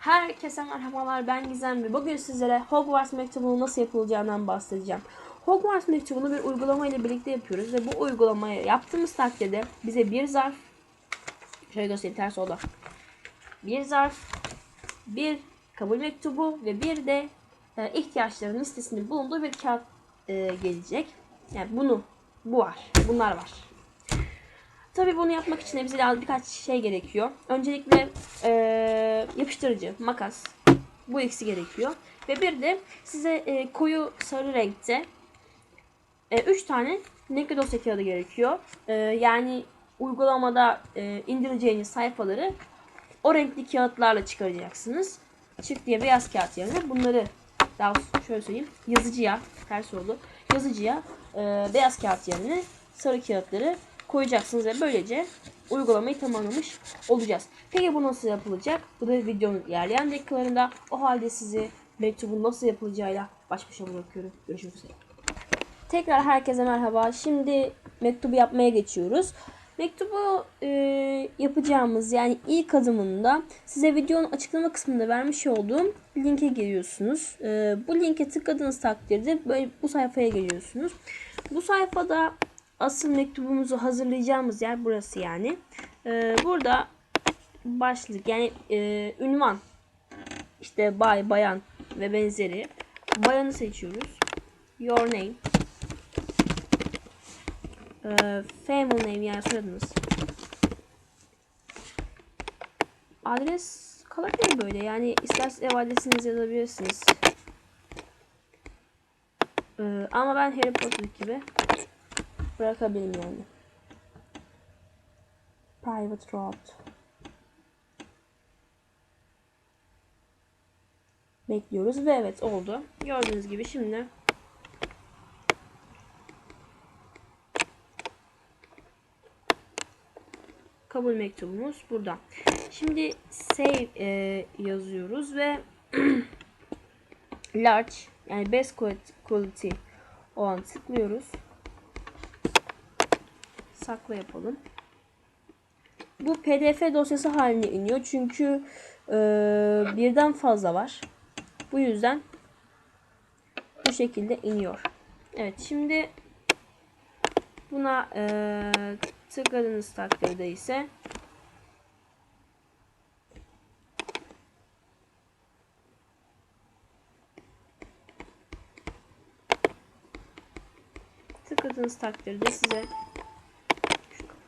Herkese merhabalar ben Gizem ve bugün sizlere Hogwarts mektubunun nasıl yapılacağından bahsedeceğim. Hogwarts mektubunu bir uygulama ile birlikte yapıyoruz ve bu uygulamayı yaptığımız takdirde bize bir zarf şöyle göstereyim ters oldu. Bir zarf, bir kabul mektubu ve bir de e, ihtiyaçların listesinin bulunduğu bir kağıt e, gelecek. Yani bunu bu var. Bunlar var. Tabii bunu yapmak için bize daha birkaç şey gerekiyor. Öncelikle eee, yapıştırıcı, makas. Bu ikisi gerekiyor. Ve bir de size e, koyu sarı renkte 3 tane renkli dosya kağıdı gerekiyor. E, yani uygulamada e, indireceğiniz sayfaları o renkli kağıtlarla çıkaracaksınız. Çık diye beyaz kağıt yerine bunları daha şöyle söyleyeyim yazıcıya ters oldu. Yazıcıya e, beyaz kağıt yerine sarı kağıtları koyacaksınız ve böylece uygulamayı tamamlamış olacağız. Peki bu nasıl yapılacak? Bu da videonun ilerleyen dakikalarında. O halde sizi mektubun nasıl yapılacağıyla baş başa bırakıyorum. Görüşmek üzere. Tekrar herkese merhaba. Şimdi mektubu yapmaya geçiyoruz. Mektubu e, yapacağımız yani ilk adımında size videonun açıklama kısmında vermiş olduğum linke giriyorsunuz. E, bu linke tıkladığınız takdirde böyle bu sayfaya geliyorsunuz. Bu sayfada asıl mektubumuzu hazırlayacağımız yer burası yani. E, burada başlık yani e, ünvan işte bay, bayan ve benzeri. Bayanı seçiyoruz. Your name. Ee, family name yani soyadınız. Adres kalabilir böyle yani isterseniz ev adresinizi yazabilirsiniz. Ee, ama ben Harry Potter gibi bırakabilirim yani. Private road. Bekliyoruz ve evet oldu. Gördüğünüz gibi şimdi kabul mektubumuz burada. Şimdi save e, yazıyoruz ve large yani best quality, olan tıklıyoruz. Sakla yapalım. Bu pdf dosyası haline iniyor çünkü e, birden fazla var. Bu yüzden bu şekilde iniyor. Evet şimdi buna e, tıkladığınız takdirde ise tıkladığınız takdirde size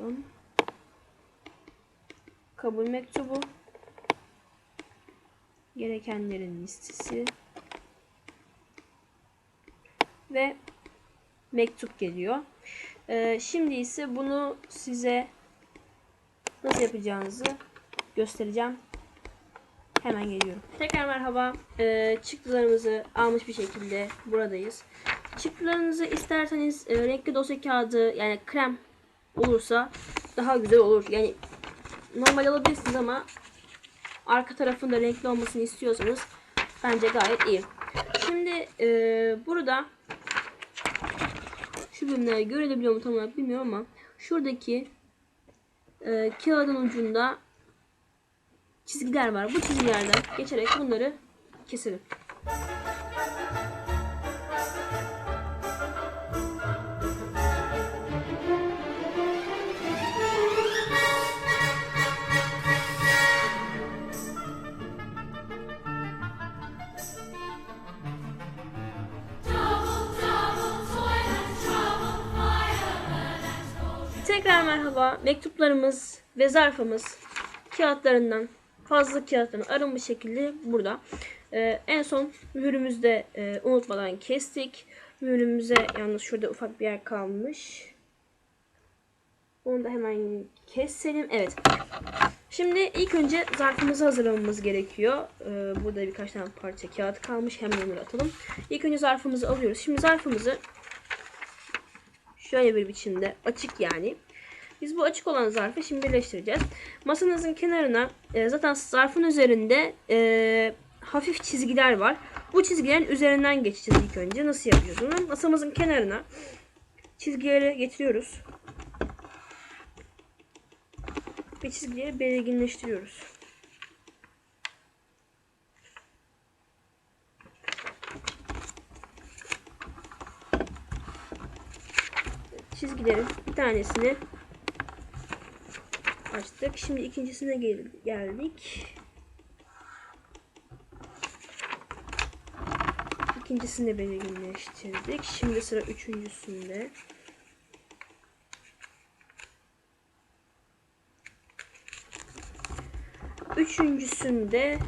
kapağım, kabul mektubu gerekenlerin listesi ve mektup geliyor. Ee, şimdi ise bunu size nasıl yapacağınızı göstereceğim. Hemen geliyorum. Tekrar merhaba. Ee, çıktılarımızı almış bir şekilde buradayız. Çıktılarınızı isterseniz e, renkli dosya kağıdı yani krem olursa daha güzel olur. Yani normal alabilirsiniz ama arka tarafında renkli olmasını istiyorsanız bence gayet iyi. Şimdi e, burada şu bölümleri görebiliyor mu tam olarak bilmiyorum ama şuradaki e, kağıdın ucunda çizgiler var. Bu çizgilerden geçerek bunları keselim. Tekrar merhaba. Mektuplarımız ve zarfımız kağıtlarından fazla kağıtların arınmış şekilde burada. Ee, en son mühürümüzde e, unutmadan kestik. Mühürümüze yalnız şurada ufak bir yer kalmış. Onu da hemen keselim. Evet. Şimdi ilk önce zarfımızı hazırlamamız gerekiyor. Ee, burada birkaç tane parça kağıt kalmış. Hemen onları atalım. İlk önce zarfımızı alıyoruz. Şimdi zarfımızı şöyle bir biçimde açık yani. Biz bu açık olan zarfı şimdi birleştireceğiz. Masanızın kenarına e, zaten zarfın üzerinde e, hafif çizgiler var. Bu çizgilerin üzerinden geçeceğiz ilk önce. Nasıl yapacağız bunu? Masamızın kenarına çizgileri getiriyoruz. Ve çizgileri belirginleştiriyoruz. Çizgilerin bir tanesini açtık. Şimdi ikincisine gel- geldik. İkincisini belirginleştirdik. Şimdi sıra üçüncüsünde. Üçüncüsünde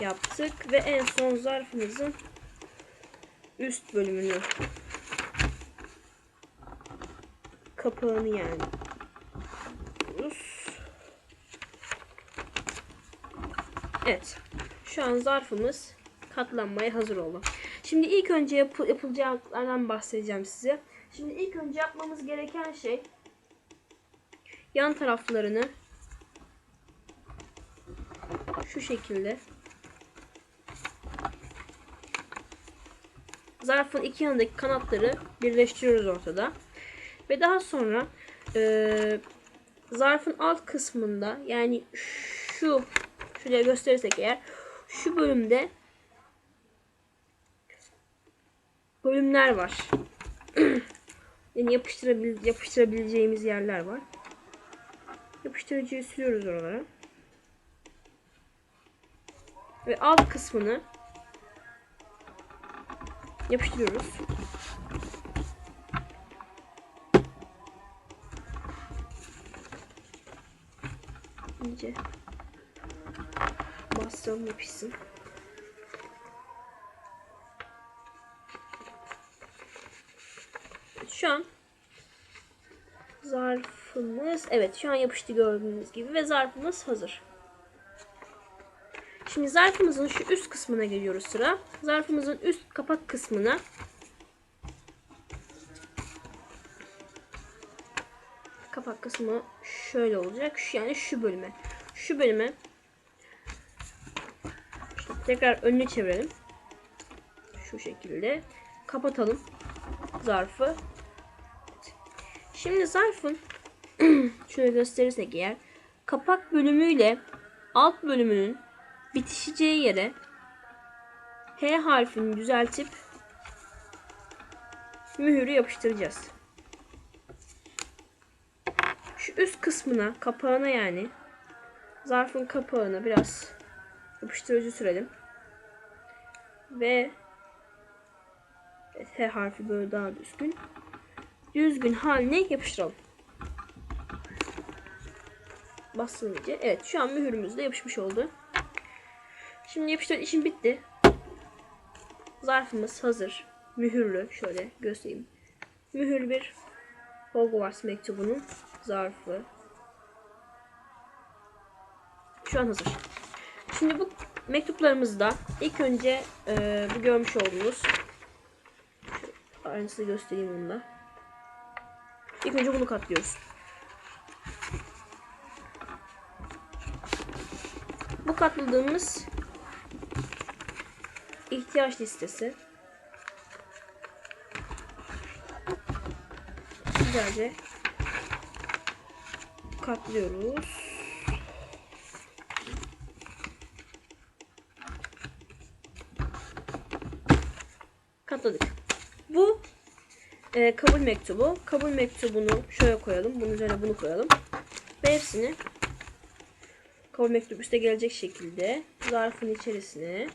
yaptık ve en son zarfımızın üst bölümünü kapağını yani. Evet. Şu an zarfımız katlanmaya hazır oldu. Şimdi ilk önce yapı- yapılacaklardan bahsedeceğim size. Şimdi ilk önce yapmamız gereken şey yan taraflarını şu şekilde zarfın iki yanındaki kanatları birleştiriyoruz ortada. Ve daha sonra eee, zarfın alt kısmında yani şu şuraya gösterirsek eğer şu bölümde bölümler var. yani yapıştırabil yapıştırabileceğimiz yerler var. Yapıştırıcıyı sürüyoruz oralara. Ve alt kısmını yapıştırıyoruz. İyice bastıralım yapışsın. Şu an zarfımız evet şu an yapıştı gördüğünüz gibi ve zarfımız hazır. Şimdi zarfımızın şu üst kısmına geliyoruz sıra. Zarfımızın üst kapak kısmına kapak kısmı şöyle olacak. Şu, yani şu bölüme. Şu bölüme Şimdi tekrar önünü çevirelim. Şu şekilde kapatalım zarfı. Şimdi zarfın şöyle gösterirsek eğer kapak bölümüyle alt bölümünün bitişeceği yere H harfini düzeltip mühürü yapıştıracağız. Şu üst kısmına, kapağına yani zarfın kapağına biraz yapıştırıcı sürelim. Ve H harfi böyle daha düzgün. Düzgün haline yapıştıralım. Bastım iyice. Evet şu an mühürümüz de yapışmış oldu. Şimdi yapıştır işim bitti. Zarfımız hazır. Mühürlü. Şöyle göstereyim. Mühür bir Hogwarts mektubunun zarfı. Şu an hazır. Şimdi bu mektuplarımızda ilk önce e, bu görmüş olduğunuz şu aynısını göstereyim bunu da. İlk önce bunu katlıyoruz. Bu katladığımız ihtiyaç listesi. Güzelce katlıyoruz. Katladık. Bu e, kabul mektubu. Kabul mektubunu şöyle koyalım. Bunun üzerine bunu koyalım. Ve hepsini kabul mektubu üste gelecek şekilde zarfın içerisine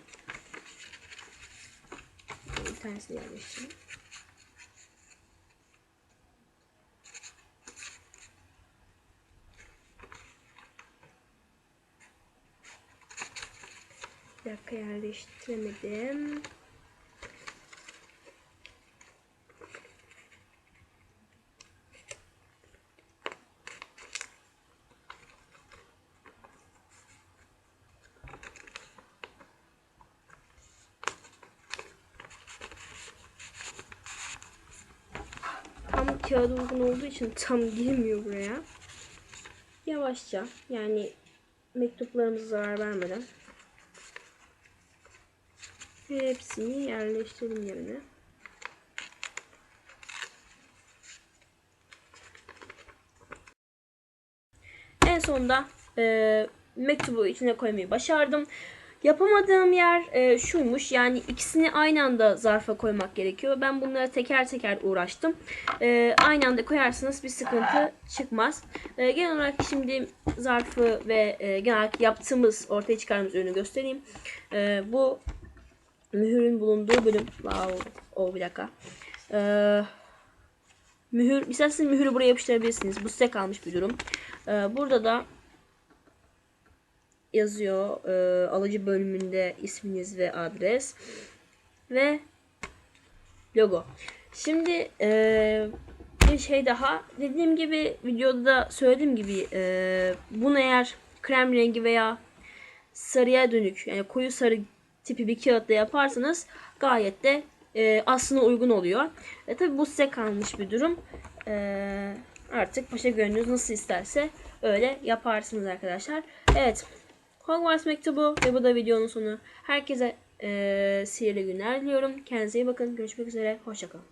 bir tanesini yerleştirelim. Bir dakika yerleştiremedim. Tam kağıda uygun olduğu için tam girmiyor buraya. Yavaşça yani mektuplarımıza zarar vermeden hepsini yerleştirelim yerine. En sonunda e, mektubu içine koymayı başardım. Yapamadığım yer e, şuymuş. Yani ikisini aynı anda zarfa koymak gerekiyor. Ben bunlara teker teker uğraştım. E, aynı anda koyarsanız bir sıkıntı çıkmaz. E, genel olarak şimdi zarfı ve e, genel olarak yaptığımız, ortaya çıkardığımız ürünü göstereyim. E, bu mühürün bulunduğu bölüm. Wow. Oh, bir dakika. E, mühür, isterseniz mühürü buraya yapıştırabilirsiniz. Bu size kalmış bir durum. E, burada da yazıyor. E, alıcı bölümünde isminiz ve adres ve logo. Şimdi e, bir şey daha dediğim gibi videoda da söylediğim gibi e, bunu eğer krem rengi veya sarıya dönük yani koyu sarı tipi bir kağıtla yaparsanız gayet de e, aslına uygun oluyor. E, tabi bu size kalmış bir durum. E, artık paşa gönlünüz nasıl isterse öyle yaparsınız arkadaşlar. Evet. Hogwarts mektubu ve bu da videonun sonu. Herkese e, sihirli günler diliyorum. Kendinize iyi bakın. Görüşmek üzere. Hoşçakalın.